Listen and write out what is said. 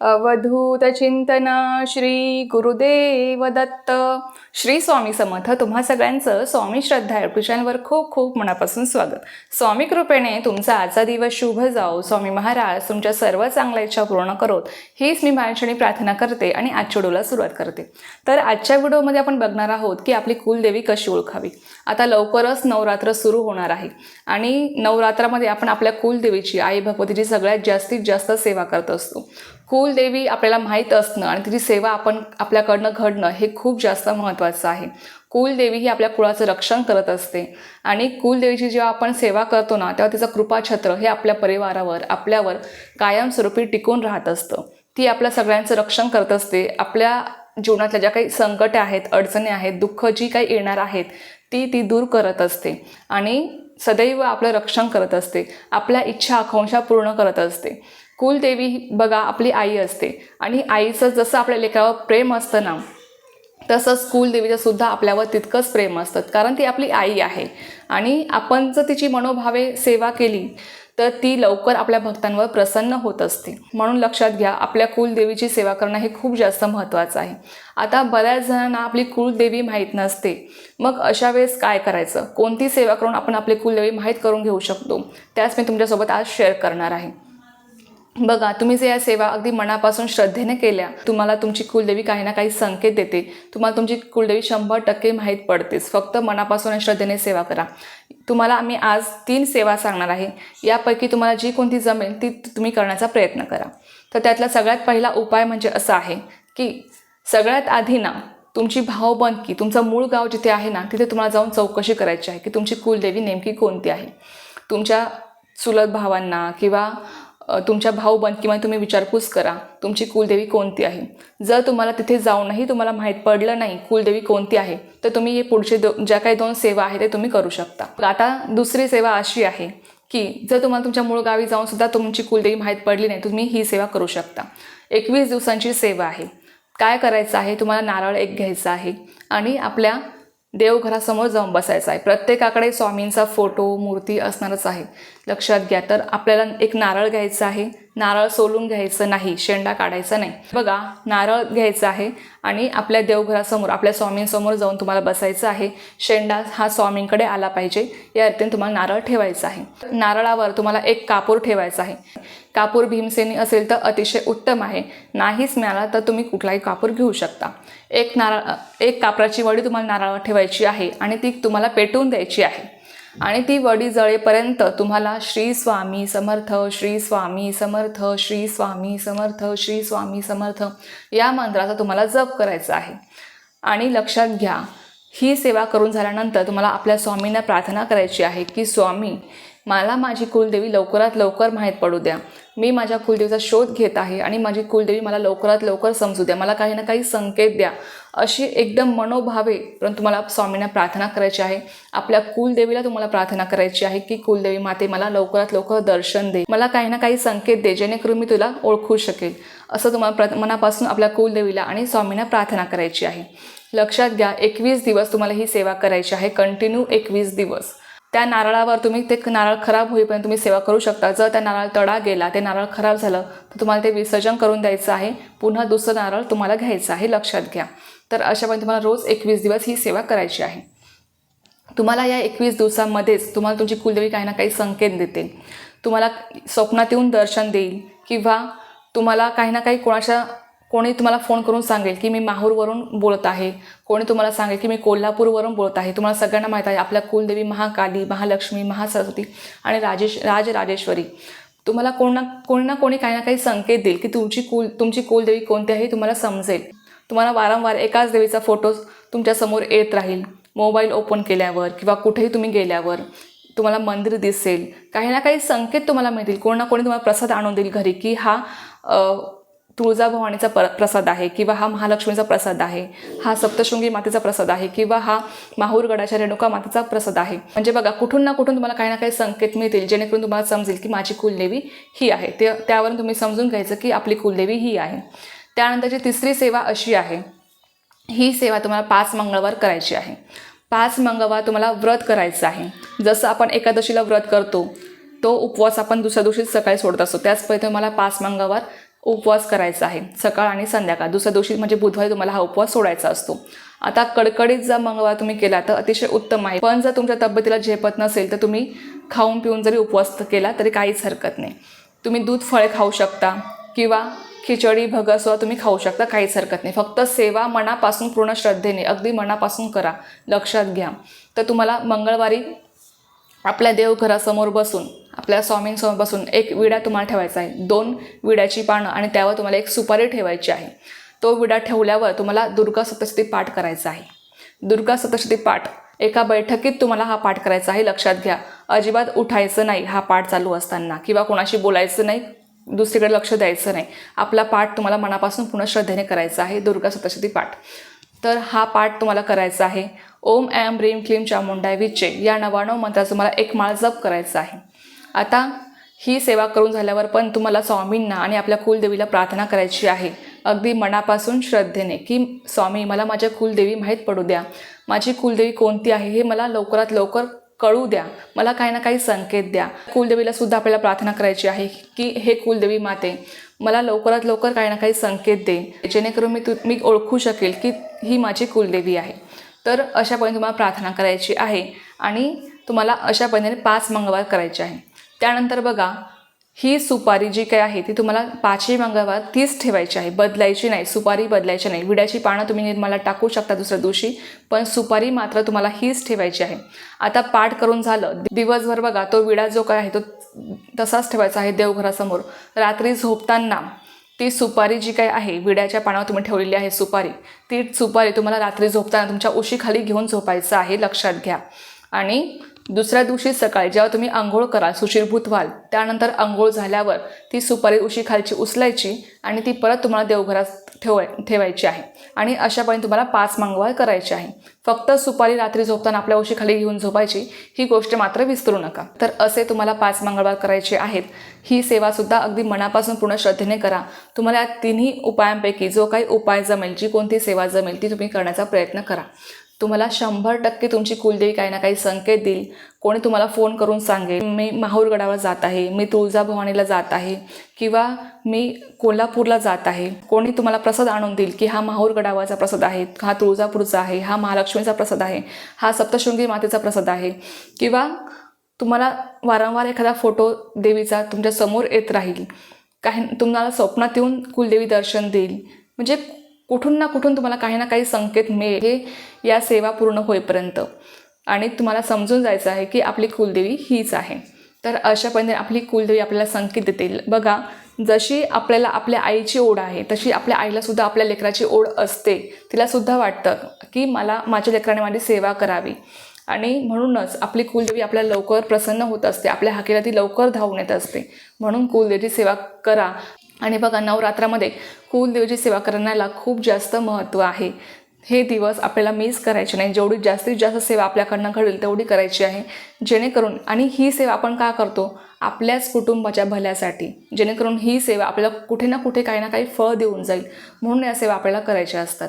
अवधूत चिंतन श्री गुरुदेव दत्त. श्री स्वामी समर्थ तुम्हा सगळ्यांचं स्वामी श्रद्धा युट्यूब चॅनलवर खूप खूप मनापासून स्वागत. स्वामी कृपेने तुमचा आजचा दिवस शुभ जाओ. स्वामी महाराज तुमच्या सर्व चांगल्या इच्छा पूर्ण करोत. हीच मी माझ्याक्षणी प्रार्थना करते आणि आजच्या व्हिडिओला सुरुवात करते. तर आजच्या व्हिडिओमध्ये आपण बघणार आहोत की आपली कुलदेवी कशी ओळखावी. आता लवकरच नवरात्र सुरू होणार आहे आणि नवरात्रामध्ये आपण आपल्या कुलदेवीची आई भगवतीची सगळ्यात जास्तीत जास्त सेवा करत असतो. कुलदेवी आपल्याला माहीत असणं आणि तिची सेवा आपण आपल्याकडनं घडणं हे खूप जास्त महत्त्वाचं आहे. कुलदेवी ही आपल्या कुळाचं रक्षण करत असते आणि कुलदेवीची जेव्हा आपण सेवा करतो ना तेव्हा तिचं कृपाछत्र हे आपल्या परिवारावर आपल्यावर कायमस्वरूपी टिकून राहत असतं. ती आपल्या सगळ्यांचं रक्षण करत असते. आपल्या जीवनातल्या ज्या काही संकटे आहेत अडचणी आहेत दुःख जी काही येणार आहेत ती ती दूर करत असते आणि सदैव आपलं रक्षण करत असते. आपल्या इच्छा आकांक्षा पूर्ण करत असते. कुलदेवी ही बघा आपली आई असते. आणि आईचं जसं आपल्या लेकरावर प्रेम असतं ना तसंच कुलदेवीचं सुद्धा आपल्यावर तितकंच प्रेम असतं. कारण ती आपली आई आहे. आणि आपण जर तिची मनोभावे सेवा केली तर ती लवकर आपल्या भक्तांवर प्रसन्न होत असते. म्हणून लक्षात घ्या आपल्या कुलदेवीची सेवा करणं हे खूप जास्त महत्त्वाचं आहे. आता बऱ्याच जणांना आपली कुलदेवी माहीत नसते. मग अशा वेळेस काय करायचं? कोणती सेवा करून आपण आपली कुलदेवी माहीत करून घेऊ शकतो? त्याच मी तुमच्यासोबत आज शेअर करणार आहे. बघा तुम्ही जे या सेवा अगदी मनापासून श्रद्धेने केल्या तुम्हाला तुमची कुलदेवी काही ना काही संकेत देते. तुम्हाला तुमची कुलदेवी शंभर टक्के माहीत पडतेच. फक्त मनापासून आणि श्रद्धेने सेवा करा. तुम्हाला आम्ही आज तीन सेवा सांगणार आहे. यापैकी तुम्हाला जी कोणती जमेल ती तुम्ही करण्याचा प्रयत्न करा. तर त्यातला सगळ्यात पहिला उपाय म्हणजे असा आहे की सगळ्यात आधी ना तुमची भावबंदकी तुमचं मूळ गाव जिथे आहे ना तिथे तुम्हाला जाऊन चौकशी करायची आहे की तुमची कुलदेवी नेमकी कोणती आहे. तुमच्या चुलत भावांना किंवा तुमच्या भाऊ बंद किंवा तुम्ही विचारपूस करा तुमची कुलदेवी कोणती आहे? जर तुम्हाला तिथे जाऊनही तुम्हाला माहीत पडलं नाही कुलदेवी कोणती आहे तर तुम्ही हे पुढचे दो ज्या काही दोन सेवा आहे ते तुम्ही करू शकता. आता दुसरी सेवा अशी आहे की जर तुम्हाला तुमच्या मूळ गावी जाऊन सुद्धा तुमची कुलदेवी माहीत पडली नाही तुम्ही ही सेवा करू शकता. एकवीस दिवसांची सेवा आहे. काय करायचं आहे? तुम्हाला नारळ एक घ्यायचा आहे आणि आपल्या देवघरासमोर जाऊन बसायचं आहे. प्रत्येकाकडे स्वामींचा फोटो मूर्ती असणारच आहे. लक्षात घ्या. तर आपल्याला एक नारळ घ्यायचं आहे. नारळ सोलून घ्यायचं नाही. शेंडा काढायचा नाही. बघा नारळ घ्यायचा आहे आणि आपल्या देवघरासमोर आपल्या स्वामींसमोर जाऊन तुम्हाला बसायचं आहे. शेंडा हा स्वामींकडे आला पाहिजे. या रीतीने तुम्हाला नारळ ठेवायचा आहे. नारळावर तुम्हाला एक कापूर ठेवायचा आहे. कापूर भीमसेनी असेल तर अतिशय उत्तम आहे. नाहीच मिळाला तर तुम्ही कुठलाही कापूर घेऊ शकता. एक नारळ एक कापराची वडी तुम्हाला नारळावर ठेवायची आहे आणि ती तुम्हाला पेटवून द्यायची आहे. आणि ती वडी जळेपर्यंत तुम्हाला श्री स्वामी समर्थ श्री स्वामी समर्थ श्री स्वामी समर्थ श्री स्वामी समर्थ या मंत्राचा तुम्हाला जप करायचा आहे. आणि लक्षात घ्या ही सेवा करून झाल्यानंतर तुम्हाला आपल्या स्वामींना प्रार्थना करायची आहे की स्वामी मला माझी कुलदेवी लवकरात लवकर माहीत पडू द्या. मी माझ्या कुलदेवीचा शोध घेत आहे आणि माझी कुलदेवी मला लवकरात लवकर समजू द्या. मला काही ना काही संकेत द्या. अशी एकदम मनोभावे परंतु मला स्वामींना प्रार्थना करायची आहे. आपल्या कुलदेवीला तुम्हाला प्रार्थना करायची आहे की कुलदेवी माते मला लवकरात लवकर दर्शन दे. मला काही ना काही संकेत दे जेणेकरून मी तुला ओळखू शकेल. असं तुम्हाला प्र मनापासून आपल्या कुलदेवीला आणि स्वामींना प्रार्थना करायची आहे. लक्षात घ्या एकवीस दिवस तुम्हाला ही सेवा करायची आहे. कंटिन्यू एकवीस दिवस. त्या नारळावर तुम्ही ते नारळ खराब होईपर्यंत तुम्ही सेवा करू शकता. जर त्या नारळ तडा गेला ते नारळ खराब झालं तर तुम्हाला ते विसर्जन करून द्यायचं आहे. पुन्हा दुसरं नारळ तुम्हाला घ्यायचं आहे. लक्षात घ्या. तर अशाप्रकारे तुम्हाला रोज एकवीस दिवस ही सेवा करायची आहे. तुम्हाला या एकवीस दिवसामध्येच तुम्हाला तुमची कुलदेवी काही ना काही संकेत देते. तुम्हाला स्वप्नात येऊन दर्शन देईल किंवा तुम्हाला काही ना काही कोणाच्या कोणी तुम्हाला फोन करून सांगेल की मी माहूरवरून बोलत आहे. कोणी तुम्हाला सांगेल की मी कोल्हापूरवरून बोलत आहे. तुम्हाला सगळ्यांना माहीत आहे आपल्या कुलदेवी महाकाली महालक्ष्मी महासरस्वती आणि राजेश राजराजेश्वरी. तुम्हाला कोण ना कोणी ना कोणी काही ना काही संकेत देईल की तुमची कुल तुमची कुलदेवी कोणती आहे तुम्हाला समजेल. तुम्हाला वारंवार एकाच देवीचा फोटो तुमच्यासमोर येत राहील. मोबाईल ओपन केल्यावर किंवा कुठेही तुम्ही गेल्यावर तुम्हाला मंदिर दिसेल. काही ना काही संकेत तुम्हाला मिळतील. कोण ना कोणी तुम्हाला प्रसाद आणून देईल घरी की हा तुळजाभवानीचा पर प्रसाद आहे किंवा हा महालक्ष्मीचा प्रसाद आहे हा सप्तशृंगी मातेचा प्रसाद आहे किंवा हा माहूरगडाच्या रेणुका मातेचा प्रसाद आहे. म्हणजे बघा कुठून ना कुठून तुम्हाला काही ना काही संकेत मिळतील जेणेकरून तुम्हाला समजेल की माझी कुलदेवी ही आहे. ते त्यावरून तुम्ही समजून घ्यायचं की आपली कुलदेवी ही आहे. त्यानंतरची तिसरी सेवा अशी आहे ही सेवा तुम्हाला पाच मंगळवार करायची आहे. पाच मंगळवार तुम्हाला व्रत करायचं आहे. जसं आपण एकादशीला व्रत करतो तो उपवास आपण दुसऱ्या दिवशी सकाळी सोडत असतो. त्याच पद्धतीने मला पाच मंगळवार उपवास करायचा आहे सकाळ आणि संध्याकाळ. दुसऱ्या दिवशी म्हणजे बुधवारी तुम्हाला हा उपवास सोडायचा असतो. आता कडकडीत जर मंगळवार तुम्ही केला तर अतिशय उत्तम आहे. पण जर तुमच्या तब्येतीला झेपत नसेल तर तुम्ही खाऊन पिऊन जरी उपवास केला तरी काहीच हरकत नाही. तुम्ही दूध फळे खाऊ शकता किंवा खिचडी भगसवा तुम्ही खाऊ शकता काहीच हरकत नाही. फक्त सेवा मनापासून पूर्ण श्रद्धेने अगदी मनापासून करा लक्षात घ्या. तर तुम्हाला मंगळवारी आपल्या देवघरासमोर बसून आपल्या स्वामींसमोरपासून एक विडा तुम्हाला ठेवायचा आहे. दोन विड्याची पानं आणि त्यावर तुम्हाला एक सुपारी ठेवायची आहे. तो विडा ठेवल्यावर तुम्हाला दुर्गा सप्तशती पाठ करायचा आहे. दुर्गा सप्तशती पाठ एका बैठकीत तुम्हाला हा पाठ करायचा आहे. लक्षात घ्या अजिबात उठायचं नाही हा पाठ चालू असताना किंवा कोणाशी बोलायचं नाही दुसरीकडे लक्ष द्यायचं नाही. आपला पाठ तुम्हाला मनापासून पूर्ण श्रद्धेने करायचा आहे. दुर्गा सप्तशती पाठ. तर हा पाठ तुम्हाला करायचा आहे. ओम ॲम ब्रीम क्लीम चामुंडाय विचे या नवाणव मंत्राचा तुम्हाला एक माळ जप करायचा आहे. आता ही सेवा करून झाल्यावर पण तुम्हाला स्वामींना आणि आपल्या कुलदेवीला प्रार्थना करायची आहे. अगदी मनापासून श्रद्धेने की स्वामी मला माझ्या कुलदेवी माहीत पडू द्या. माझी कुलदेवी कोणती आहे हे मला लवकरात लवकर कळू द्या. मला काही ना काही संकेत द्या. कुलदेवीला सुद्धा आपल्याला प्रार्थना करायची आहे की हे कुलदेवी माते मला लवकरात लवकर काही ना काही संकेत दे. जेणेकरून मी तु मी ओळखू शकेल की ही माझी कुलदेवी आहे. तर अशा पद्धतीने तुम्हाला प्रार्थना करायची आहे आणि तुम्हाला अशा पद्धतीने पाच मंगळवार करायचे आहे. त्यानंतर बघा ही सुपारी जी काही आहे ती तुम्हाला पाचही मंगळवार तीच ठेवायची आहे. बदलायची नाही सुपारी बदलायची नाही. विड्याची पानं तुम्ही निर्माला टाकू शकता दुसऱ्या दिवशी पण सुपारी मात्र तुम्हाला हीच ठेवायची आहे. आता पाठ करून झालं. दिवसभर बघा तो विडा जो काय आहे तो तसाच ठेवायचा आहे देवघरासमोर. रात्री झोपताना ती सुपारी जी काही आहे विड्याच्या पानावर तुम्ही ठेवलेली आहे सुपारी ती सुपारी तुम्हाला रात्री झोपताना तुमच्या उशीखाली घेऊन झोपायचं आहे लक्षात घ्या. आणि दुसऱ्या दिवशी सकाळी जेव्हा तुम्ही आंघोळ कराल सुशीरभूत व्हाल त्यानंतर आंघोळ झाल्यावर ती सुपारी उशी खालची उचलायची आणि ती परत तुम्हाला देवघरात ठेवाय ठेवायची आहे. आणि अशापणे तुम्हाला पाच मंगळवार करायची आहे. फक्त सुपारी रात्री झोपताना आपल्या उशीखाली घेऊन झोपायची ही गोष्ट मात्र विसरू नका. तर असे तुम्हाला पाच मंगळवार करायचे आहेत. ही सेवासुद्धा अगदी मनापासून पूर्ण श्रद्धेने करा. तुम्हाला या तिन्ही उपायांपैकी जो काही उपाय जमेल जी कोणती सेवा जमेल ती तुम्ही करण्याचा प्रयत्न करा. तुम्हाला शंभर टक्के तुमची कुलदेवी काही ना काही संकेत देईल. कोणी तुम्हाला फोन करून सांगेल मी माहूरगडावर जात आहे मी तुळजाभवानीला जात आहे किंवा मी कोल्हापूरला जात आहे. कोणी तुम्हाला प्रसाद आणून देईल की हा माहूरगडावरचा प्रसाद आहे हा तुळजापूरचा आहे हा महालक्ष्मीचा प्रसाद आहे हा सप्तशृंगी मातेचा प्रसाद आहे किंवा तुम्हाला वारंवार एखादा फोटो देवीचा तुमच्यासमोर येत राहील. काही तुम्हाला स्वप्नात येऊन कुलदेवी दर्शन देईल. म्हणजे कुठून ना कुठून तुम्हाला काही ना काही संकेत मिळेल. हे या सेवा पूर्ण होईपर्यंत. आणि तुम्हाला समजून जायचं आहे की आपली कुलदेवी हीच आहे. तर अशा पद्धतीने आपली कुलदेवी आपल्याला संकेत देतील. बघा जशी आपल्याला आपल्या आईची ओढ आहे तशी आपल्या आईलासुद्धा आपल्या लेकराची ओढ असते. तिलासुद्धा वाटतं की मला माझ्या लेकराने माझी सेवा करावी. आणि म्हणूनच आपली कुलदेवी आपल्याला लवकर प्रसन्न होत असते. आपल्या हाकेला ती लवकर धावून येत असते. म्हणून कुलदेवीची सेवा करा. आणि बघा नवरात्रामध्ये कुलदेवीची सेवा करण्याला खूप जास्त महत्त्व आहे. हे दिवस आपल्याला मिस करायचे नाही. जेवढी जास्तीत जास्त सेवा आपल्याकडनं घडेल तेवढी करायची आहे. जेणेकरून आणि ही सेवा आपण का करतो? आपल्याच कुटुंबाच्या भल्यासाठी. जेणेकरून ही सेवा आपल्याला कुठे ना कुठे काही ना काही फळ देऊन जाईल. म्हणून या सेवा आपल्याला करायच्या असतात.